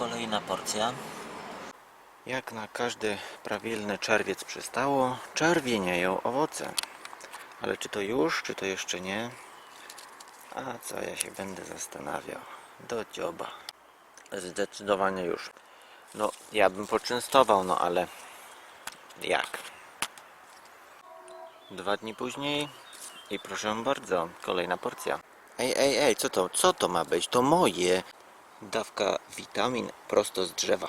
Kolejna porcja. Jak na każdy prawilny czerwiec przystało, czerwienieją owoce. Ale czy to już, czy to jeszcze nie? A co ja się będę zastanawiał? Do dzioba. Zdecydowanie już. No, ja bym poczęstował, no ale jak? Dwa dni później i proszę bardzo, kolejna porcja. Ej, ej, ej, co to? Co to ma być? To moje. Dawka witamin prosto z drzewa.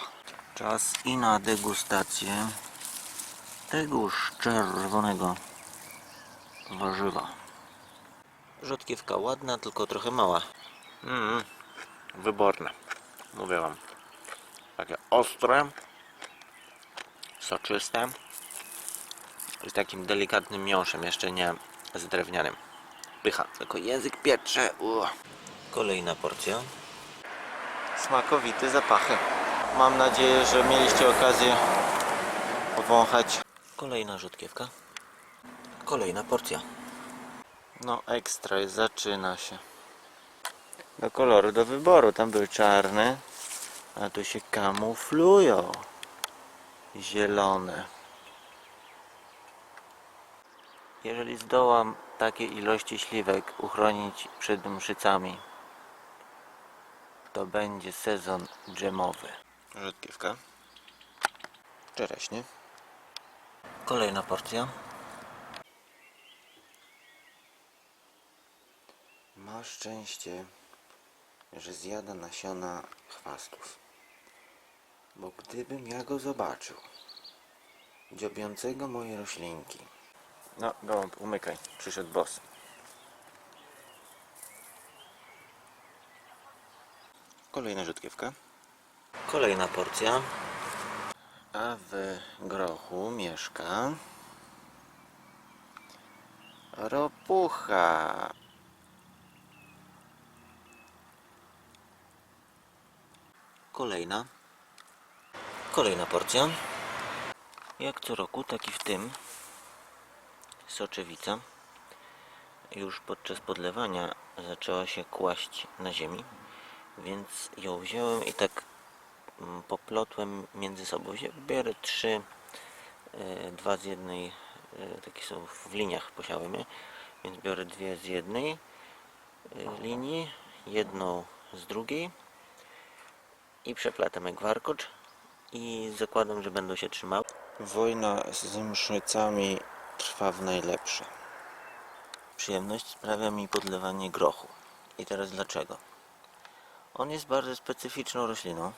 Czas i na degustację tegoż czerwonego warzywa. Rzodkiewka ładna, tylko trochę mała. Mm, wyborne. Mówię wam. Takie ostre, soczyste z takim delikatnym miąższem, jeszcze nie z drewnianym. Pycha, tylko język pieprze. Uch. Kolejna porcja. Smakowite zapachy. Mam nadzieję, że mieliście okazję powąchać. Kolejna rzutkiewka. Kolejna porcja. No ekstra, zaczyna się. Do koloru, do wyboru. Tam były czarne, a tu się kamuflują. Zielone. Jeżeli zdołam takie ilości śliwek uchronić przed mszycami, to będzie sezon dżemowy. Rzodkiewka. Czereśnie. Kolejna porcja. Ma szczęście, że zjada nasiona chwastów. Bo gdybym ja go zobaczył, dziobiącego moje roślinki. No, gołąb, umykaj. Przyszedł boss. Kolejna rzutkiewka. Kolejna porcja. A w grochu mieszka ropucha. Kolejna. Kolejna porcja. Jak co roku, tak i w tym. Soczewica. Już podczas podlewania zaczęła się kłaść na ziemi, więc ją wziąłem i tak mm, poplotłem między sobą. Biorę trzy, e, dwa z jednej, e, takie są w liniach posiałem je, więc biorę dwie z jednej e, linii, jedną z drugiej i przepletam jak warkocz i zakładam, że będą się trzymały. Wojna z mszycami trwa w najlepsze. Przyjemność sprawia mi podlewanie grochu. I teraz dlaczego? On jest bardzo specyficzną rośliną.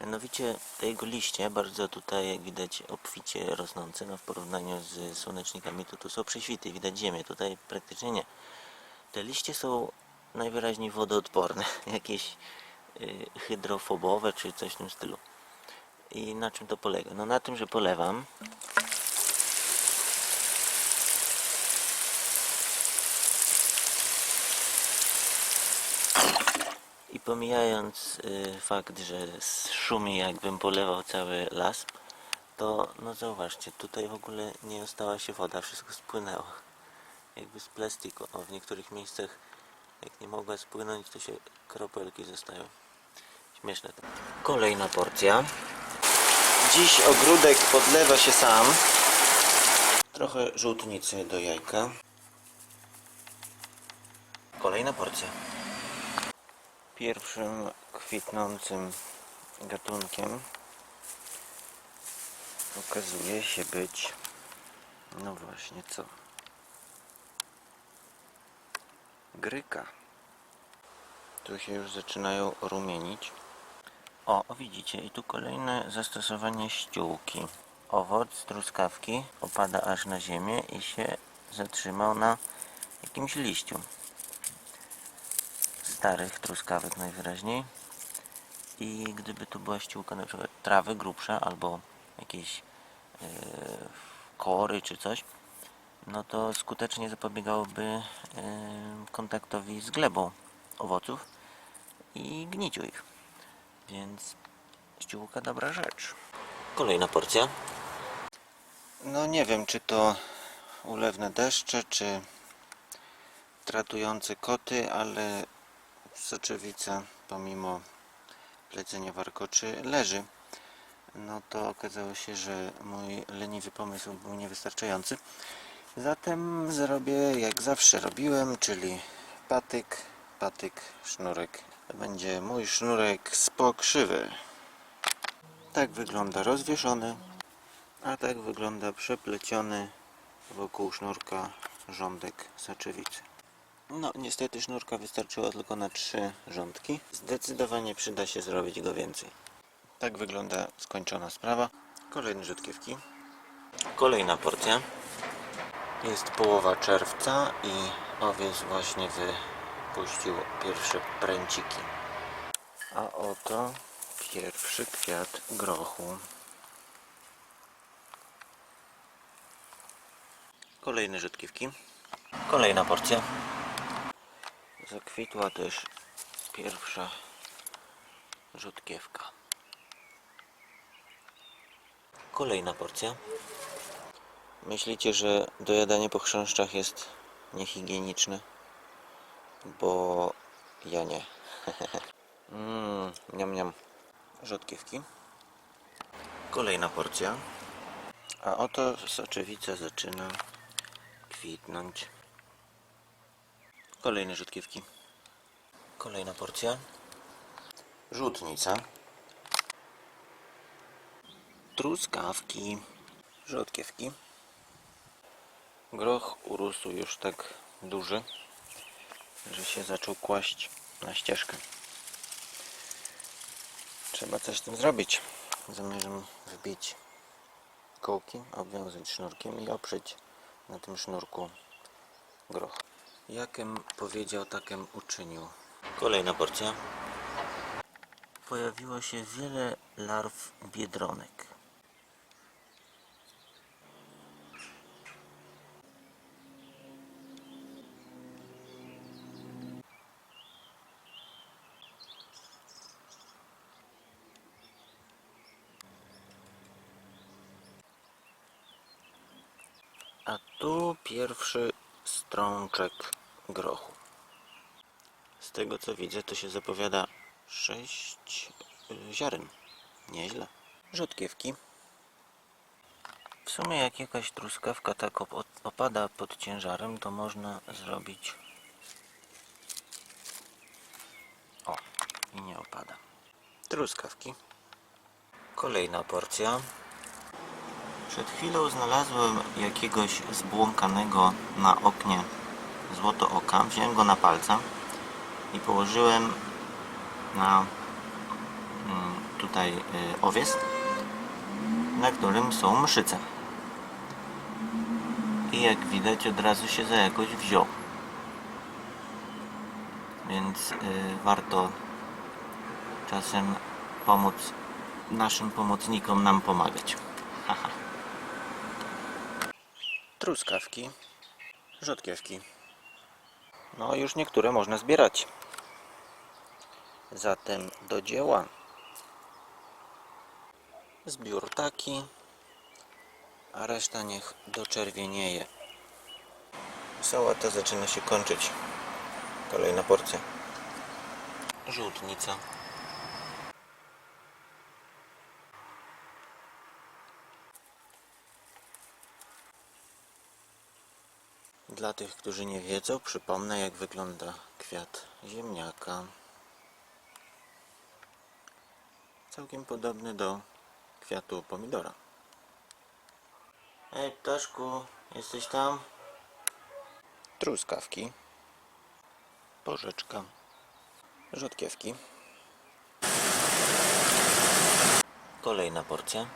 Mianowicie te jego liście, bardzo tutaj jak widać obficie rosnące, no w porównaniu z słonecznikami, to tu są prześwity, widać ziemię, tutaj praktycznie nie. Te liście są najwyraźniej wodoodporne, jakieś y, hydrofobowe czy coś w tym stylu. I na czym to polega? No na tym, że polewam pomijając y, fakt, że szumi jakbym polewał cały las, to no zauważcie, tutaj w ogóle nie ostała się woda, wszystko spłynęło. Jakby z plastiku. O, w niektórych miejscach jak nie mogła spłynąć, to się kropelki zostają. Śmieszne to. Kolejna porcja. Dziś ogródek podlewa się sam. Trochę żółtnicy do jajka. Kolejna porcja. Pierwszym kwitnącym gatunkiem okazuje się być, no właśnie co? Gryka. Tu się już zaczynają rumienić. O, widzicie, i tu kolejne zastosowanie ściółki. Owoc truskawki opada aż na ziemię i się zatrzymał na jakimś liściu starych truskawek najwyraźniej. I gdyby tu była ściółka na przykład trawy grubsza albo jakieś e, kory czy coś no to skutecznie zapobiegałoby e, kontaktowi z glebą owoców i gniciu ich. Więc ściółka dobra rzecz. Kolejna porcja. No nie wiem czy to ulewne deszcze czy tratujące koty, ale soczewica pomimo plecenie warkoczy leży. No to okazało się, że mój leniwy pomysł był niewystarczający. Zatem zrobię jak zawsze robiłem, czyli patyk, patyk, sznurek. To będzie mój sznurek z pokrzywy. Tak wygląda rozwieszony, a tak wygląda przepleciony wokół sznurka rządek saczewicy. No, niestety sznurka wystarczyło tylko na trzy rządki. Zdecydowanie przyda się zrobić go więcej. Tak wygląda skończona sprawa. Kolejne rzutkiewki. Kolejna porcja. Jest połowa czerwca i owiec właśnie wypuścił pierwsze pręciki. A oto pierwszy kwiat grochu. Kolejne rzutkiewki. Kolejna porcja. Zakwitła też pierwsza rzutkiewka. Kolejna porcja. Myślicie, że dojadanie po chrząszczach jest niehigieniczne? Bo ja nie. Mmm, niam niam. Kolejna porcja. A oto soczewica zaczyna kwitnąć. Kolejne rzutkiewki. Kolejna porcja. Rzutnica. Truskawki. Rzodkiewki. Groch urósł już tak duży, że się zaczął kłaść na ścieżkę. Trzeba coś z tym zrobić. Zamierzam wbić kołki, obwiązać sznurkiem i oprzeć na tym sznurku groch. Jakem powiedział, takem uczynił. Kolejna porcja. Pojawiło się wiele larw biedronek. A tu pierwszy strączek grochu. Z tego co widzę, to się zapowiada sześć y, ziaren. Nieźle. Rzodkiewki. W sumie jak jakaś truskawka tak op- opada pod ciężarem, to można zrobić... O, i nie opada. Truskawki. Kolejna porcja. Przed chwilą znalazłem jakiegoś zbłąkanego na oknie złoto oka. Wziąłem go na palca i położyłem na mm, tutaj y, owies, na którym są mszyce. I jak widać od razu się za jakoś wziął. Więc y, warto czasem pomóc naszym pomocnikom nam pomagać. truskawki, rzodkiewki. No, już niektóre można zbierać. Zatem do dzieła. Zbiór taki, a reszta niech doczerwienieje. Sałata zaczyna się kończyć. Kolejna porcja. Żółtnica. Dla tych, którzy nie wiedzą, przypomnę jak wygląda kwiat ziemniaka. Całkiem podobny do kwiatu pomidora. Ej, ptaszku, jesteś tam? Truskawki. Porzeczka. Rzodkiewki. Kolejna porcja.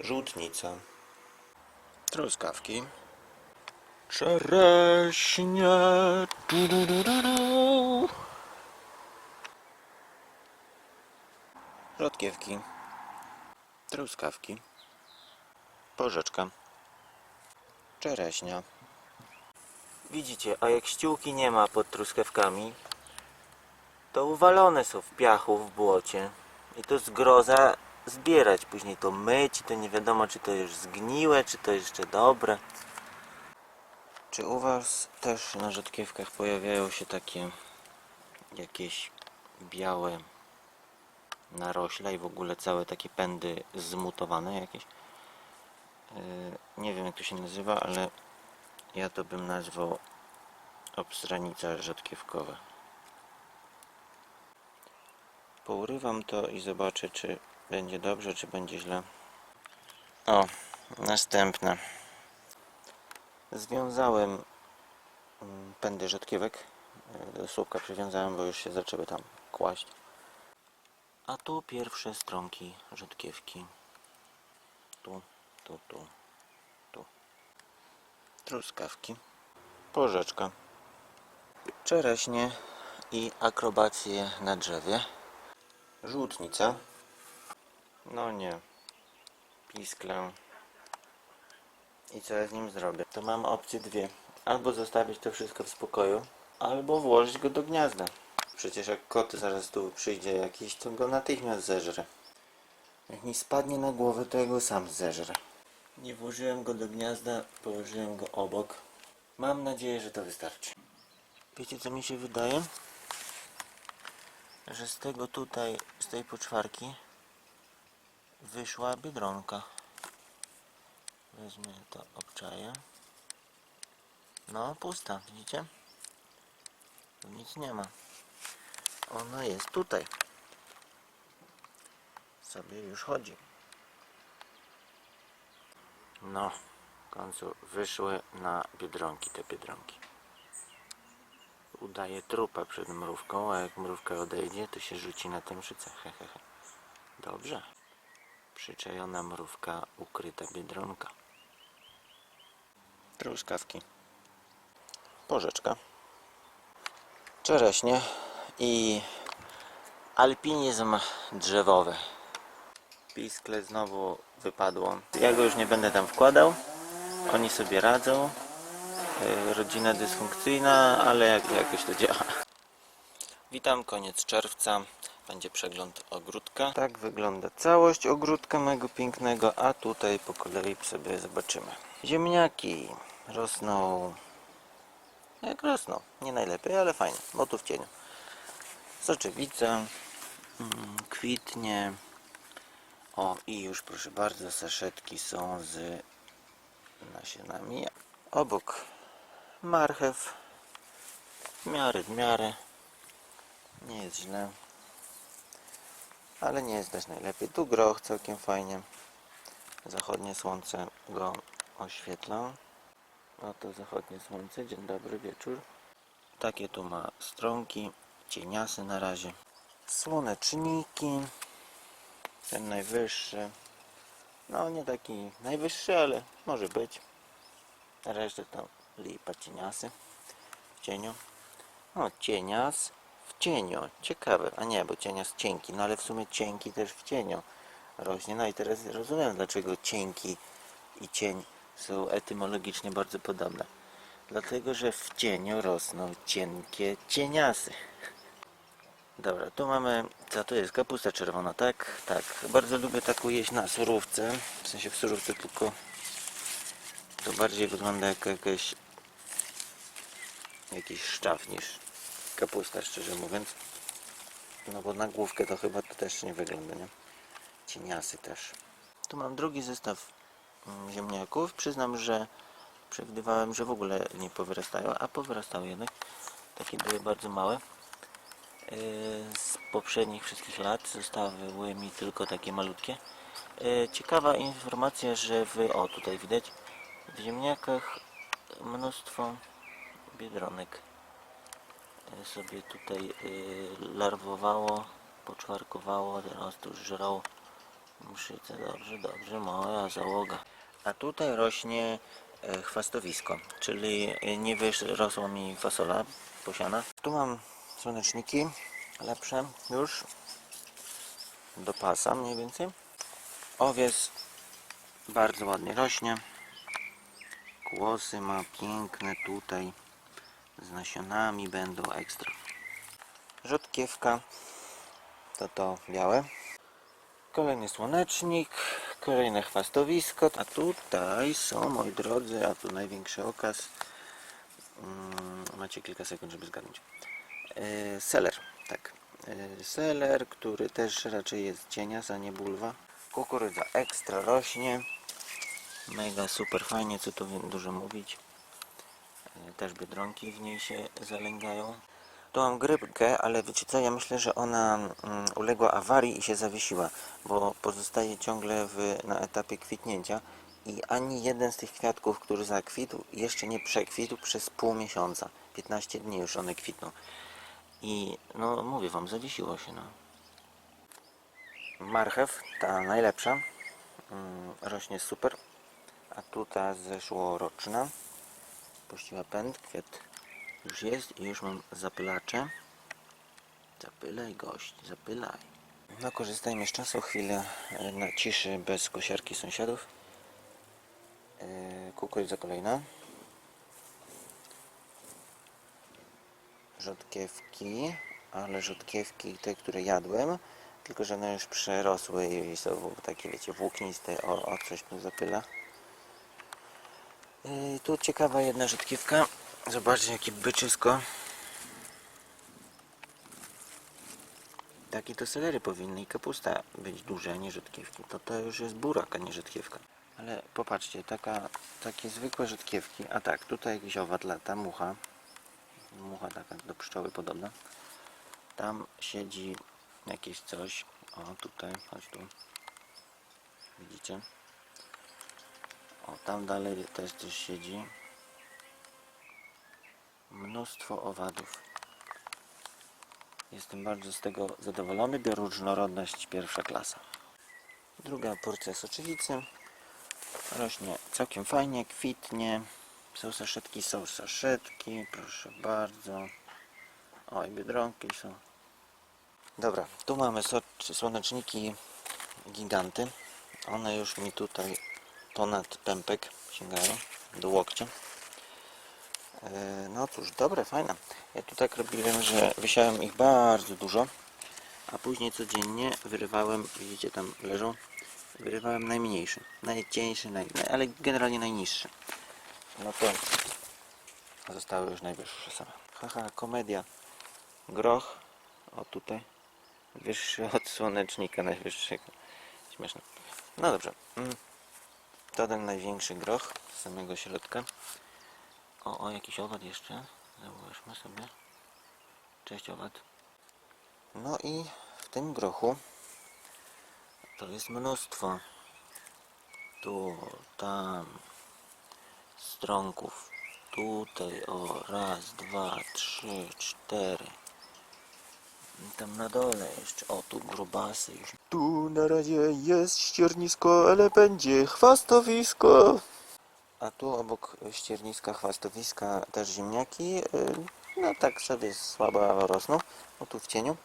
Żółtnica. Truskawki. Czereśnie. Du, du, du, du, du. Truskawki. Porzeczka. Czereśnia. Widzicie, a jak ściółki nie ma pod truskawkami, to uwalone są w piachu, w błocie. I to zgroza zbierać, później to myć, to nie wiadomo czy to już zgniłe, czy to jeszcze dobre. Czy u Was też na rzodkiewkach pojawiają się takie jakieś białe narośla i w ogóle całe takie pędy zmutowane jakieś. Yy, Nie wiem jak to się nazywa, ale ja to bym nazwał obstranica rzodkiewkowa. Pourywam to i zobaczę, czy będzie dobrze, czy będzie źle. O, następne. Związałem mm, pędy rzodkiewek. e, Do słupka przywiązałem, bo już się zaczęły tam kłaść. A tu pierwsze stronki rzodkiewki. Tu, tu, tu, tu. Truskawki. Porzeczka. Czereśnie i akrobacje na drzewie. Żółtnica. No nie. Pisklę. I co ja z nim zrobię? To mam opcje dwie. Albo zostawić to wszystko w spokoju, albo włożyć go do gniazda. Przecież jak kot zaraz tu przyjdzie jakiś, to go natychmiast zeżre. Jak mi spadnie na głowę, to ja go sam zeżrę. Nie włożyłem go do gniazda, położyłem go obok. Mam nadzieję, że to wystarczy. Wiecie co mi się wydaje? Że z tego tutaj, z tej poczwarki wyszła biedronka. Wezmę to obczaję. No, pusta, widzicie? Tu nic nie ma. Ona jest tutaj. Sobie już chodzi. No, w końcu wyszły na biedronki te biedronki. Udaje trupa przed mrówką, a jak mrówka odejdzie, to się rzuci na tę szycę. Hehehe. Dobrze. Przyczajona mrówka, ukryta biedronka. Truskawki. Porzeczka. Czereśnie i alpinizm drzewowy. Piskle znowu wypadło. Ja go już nie będę tam wkładał. Oni sobie radzą. Yy, Rodzina dysfunkcyjna, ale jak, jakoś to działa. Witam, koniec czerwca. Będzie przegląd ogródka. Tak wygląda całość ogródka mego pięknego, a tutaj po kolei sobie zobaczymy. Ziemniaki rosną jak rosną. Nie najlepiej, ale fajnie, bo tu w cieniu. Soczewica mm, kwitnie. O, i już proszę bardzo, saszetki są z nasionami. Obok marchew. W miarę, w miarę. Nie jest źle. Ale nie jest też najlepiej. Tu groch całkiem fajnie. Zachodnie słońce go oświetla. Oto zachodnie słońce. Dzień dobry, wieczór. Takie tu ma stronki, cieniasy na razie. Słoneczniki. Ten najwyższy. No nie taki najwyższy, ale może być. Resztę to lipa cieniasy. W cieniu. O, cienias w cieniu. Ciekawe. A nie, bo cienias cienki. No ale w sumie cienki też w cieniu rośnie. No i teraz rozumiem, dlaczego cienki i cień są etymologicznie bardzo podobne. Dlatego, że w cieniu rosną cienkie cieniasy. Dobra, tu mamy, co to jest? Kapusta czerwona, tak? Tak. Bardzo lubię taką jeść na surówce. W sensie w surówce tylko to bardziej wygląda jak jakaś jakiś szczaw niż kapusta, szczerze mówiąc. No bo na główkę to chyba to też nie wygląda, nie? Cieniasy też. Tu mam drugi zestaw ziemniaków. Przyznam, że przewidywałem, że w ogóle nie powyrastają, a powyrastały jednak. Takie były bardzo małe. Yy, Z poprzednich wszystkich lat zostały mi tylko takie malutkie. Yy, Ciekawa informacja, że w, o tutaj widać, w ziemniakach mnóstwo biedronek yy, sobie tutaj larwowało, poczwarkowało, teraz tu już mszyce. Dobrze, dobrze, moja załoga. A tutaj rośnie e, chwastowisko, czyli nie wyrosła mi fasola posiana. Tu mam słoneczniki lepsze już do pasa mniej więcej. Owiec bardzo ładnie rośnie. Kłosy ma piękne tutaj z nasionami będą ekstra. Rzodkiewka to to białe. Kolejny słonecznik, kolejne chwastowisko, a tutaj są, moi drodzy, a tu największy okaz. Mm, macie kilka sekund, żeby zgadnąć. Yy, seler, tak. y, seler, który też raczej jest cienias, a nie bulwa. Kukurydza ekstra rośnie. Mega super fajnie, co tu dużo mówić. Y, Też biedronki w niej się zalęgają. Tu mam grypkę, ale wiecie co, ja myślę, że ona mm, uległa awarii i się zawiesiła, bo pozostaje ciągle w, na etapie kwitnięcia i ani jeden z tych kwiatków, który zakwitł, jeszcze nie przekwitł przez pół miesiąca. 15 dni już one kwitną. I no mówię wam, zawiesiło się no. Marchew, ta najlepsza, mm, rośnie super, a tu ta zeszłoroczna puściła pęd, kwiat już jest i już mam zapylacze. Zapylaj gość, zapylaj. No korzystajmy z czasu chwilę e, na ciszy bez kosiarki sąsiadów. Yy, kukurydza kolejna. Rzodkiewki, ale rzodkiewki te, które jadłem, tylko że one już przerosły i są takie, wiecie, włókniste. O, o coś tu zapyla. Yy, tu ciekawa jedna rzodkiewka. Zobaczcie, jakie byczysko. Takie to selery powinny i kapusta być duże, a nie rzodkiewki. To to już jest burak, a nie rzodkiewka. Ale popatrzcie, taka, takie zwykłe rzodkiewki. A tak, tutaj jakiś owad lata, mucha. Mucha taka do pszczoły podobna. Tam siedzi jakieś coś. O, tutaj, chodź tu. Widzicie? O, tam dalej też coś siedzi. Mnóstwo owadów. Jestem bardzo z tego zadowolony. Bioróżnorodność pierwsza klasa. Druga porcja soczewicy. Rośnie całkiem fajnie, kwitnie. Są saszetki, są saszetki. Proszę bardzo. O, i biedronki są. Dobra, tu mamy słoneczniki giganty. One już mi tutaj ponad pępek sięgają do łokcia. E, No cóż, dobre, fajne. Ja tu tak robiłem, że wysiałem ich bardzo dużo, a później codziennie wyrywałem, widzicie tam leżą, wyrywałem najmniejszy, najcieńszy, naj, ale generalnie najniższy. No to zostały już najwyższe same. Haha, komedia. Groch, o tutaj, wyższy od słonecznika najwyższego. Śmieszne. No dobrze. Mm. To ten największy groch z samego środka. O, o, jakiś owad jeszcze. Zauważmy sobie. Cześć owad. No i w tym grochu to jest mnóstwo. Tu, tam, strąków. Tutaj, o, raz, dwa, trzy, cztery. I Tam na dole jeszcze, o, tu grubasy już. Tu na razie jest ściernisko, ale będzie chwastowisko. A tu obok ścierniska, chwastowiska też ziemniaki. y, No tak sobie słabo rosną. O tu w cieniu.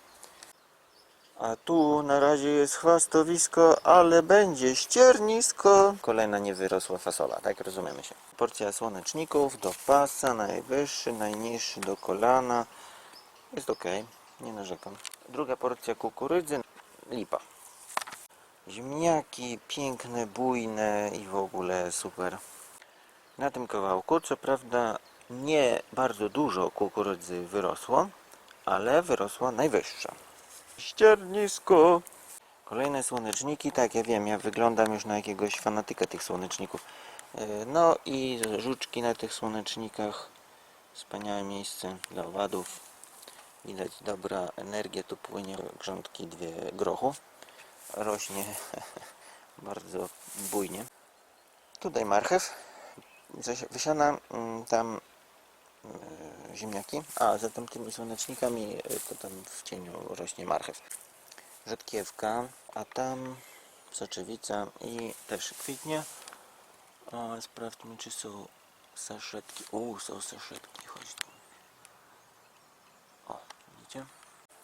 A tu na razie jest chwastowisko, ale będzie ściernisko. Kolejna niewyrosła fasola, tak rozumiemy się. Porcja słoneczników do pasa, najwyższy, najniższy do kolana. Jest ok, nie narzekam. Druga porcja kukurydzy, lipa. Ziemniaki piękne, bujne i w ogóle super. Na tym kawałku, co prawda, nie bardzo dużo kukurydzy wyrosło, ale wyrosła najwyższa. Ściernisko! Kolejne słoneczniki, tak ja wiem, ja wyglądam już na jakiegoś fanatyka tych słoneczników. Yy, No i żuczki na tych słonecznikach. Wspaniałe miejsce dla owadów. Widać dobra energia tu płynie, grządki dwie grochu. Rośnie bardzo bujnie. Tutaj marchew wysiana mm, tam e, ziemniaki, a za tamtymi słonecznikami e, to tam w cieniu rośnie marchew. Rzodkiewka, a tam soczewica i też kwitnie. O, sprawdźmy czy są saszetki. U, są saszetki, chodź tu. O, widzicie?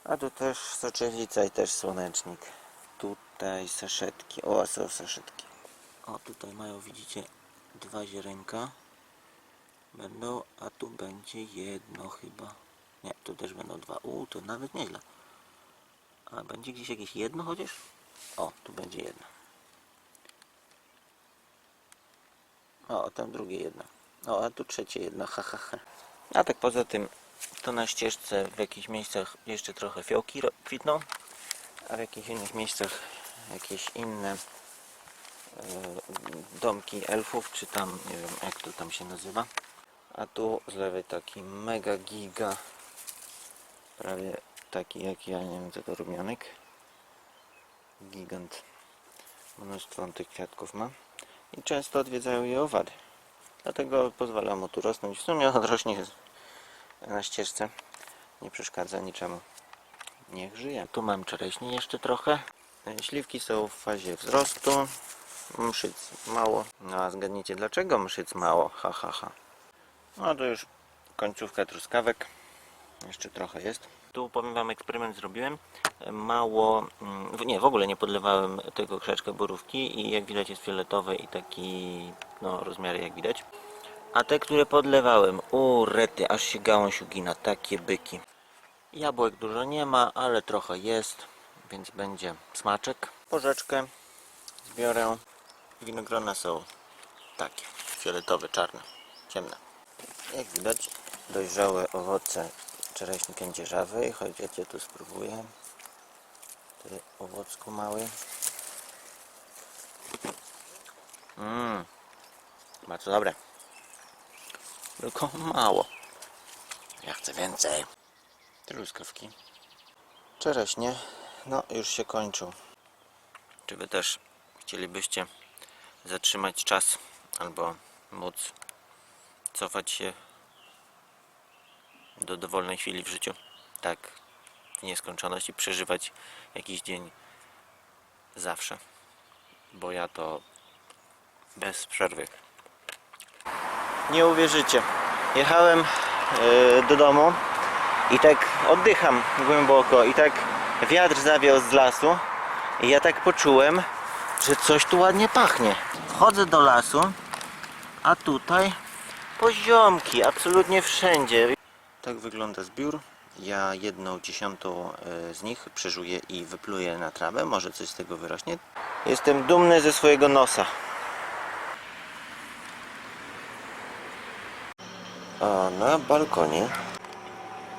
A tu też soczewica i też słonecznik. Tutaj saszetki. O, są saszetki. O, tutaj mają, widzicie, dwa ziarenka. Będą, a tu będzie jedno chyba. Nie, tu też będą dwa. U, to nawet nieźle. A będzie gdzieś jakieś jedno chociaż? O, tu będzie jedno. O, tam drugie jedno. O, a tu trzecie jedno, ha, ha, ha. A tak poza tym to na ścieżce w jakichś miejscach jeszcze trochę fiołki kwitną, a w jakichś innych miejscach jakieś inne domki elfów, czy tam, nie wiem jak to tam się nazywa. A tu z lewej taki mega giga, prawie taki jak ja, nie wiem co to rumianek. Gigant. Mnóstwo tych kwiatków ma i często odwiedzają je owady. Dlatego pozwala mu tu rosnąć. W sumie on rośnie na ścieżce. Nie przeszkadza niczemu. Niech żyje. Tu mam czereśni jeszcze trochę. E, Śliwki są w fazie wzrostu. Mszyc mało. No a zgadnijcie dlaczego mszyc mało? Ha ha ha. No to już końcówka truskawek. Jeszcze trochę jest. Tu powiem wam eksperyment zrobiłem. Mało, mm, nie w ogóle nie podlewałem tego krzaczka borówki i jak widać jest fioletowy i taki no rozmiary jak widać. A te, które podlewałem, u rety, aż się gałąź ugina, takie byki. Jabłek dużo nie ma, ale trochę jest, więc będzie smaczek. Porzeczkę zbiorę. Winogrona są takie, fioletowe, czarne, ciemne. Jak widać, dojrzałe owoce czereśni kędzierzawej, choć ja cię tu spróbuję. Ty owocku mały. Mmm, bardzo dobre. Tylko mało. Ja chcę więcej. Truskawki. Czereśnie, no już się kończą. Czy wy też chcielibyście zatrzymać czas albo móc cofać się do dowolnej chwili w życiu? Tak, w nieskończoność i przeżywać jakiś dzień zawsze. Bo ja to bez przerwy. Nie uwierzycie. Jechałem e, do domu i tak oddycham głęboko i tak wiatr zawiał z lasu i ja tak poczułem, że coś tu ładnie pachnie. Wchodzę do lasu, a tutaj poziomki, absolutnie wszędzie. Tak wygląda zbiór. Ja jedną dziesiątą e, z nich przeżuję i wypluję na trawę. Może coś z tego wyrośnie. Jestem dumny ze swojego nosa. A na balkonie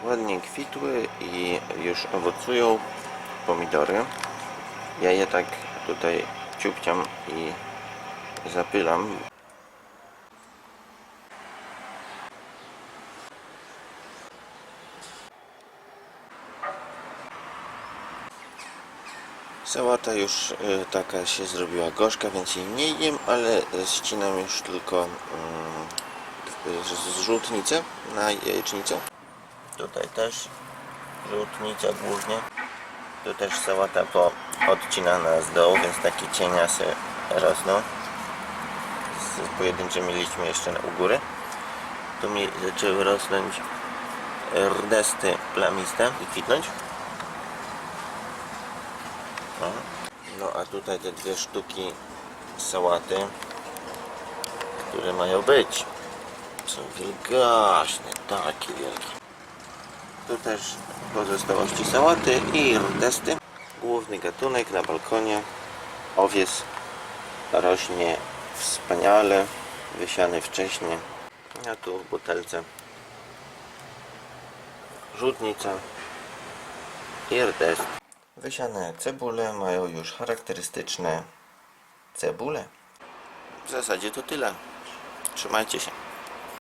ładnie kwitły i już owocują pomidory. Ja je tak tutaj ciupciam i zapylam. Sałata już y, taka się zrobiła gorzka, więc jej nie jem, ale ścinam już tylko mm, zrzutnicę na jajecznicę. Tutaj też żółtnica głównie. Tu też sałata po odcinana z dołu, więc takie cieniasy rosną. Z pojedynczymi liśćmi jeszcze u góry. Tu mi zaczęły rosnąć rdesty plamiste i kwitnąć. No. no a tutaj te dwie sztuki sałaty, które mają być. Są wielgaśne, takie wielkie. Tu też pozostałości sałaty i rdesty. Główny gatunek na balkonie. Owies rośnie wspaniale, wysiany wcześniej. A tu w butelce rzutnica i rdest. Wysiane cebule mają już charakterystyczne cebule. W zasadzie to tyle. Trzymajcie się.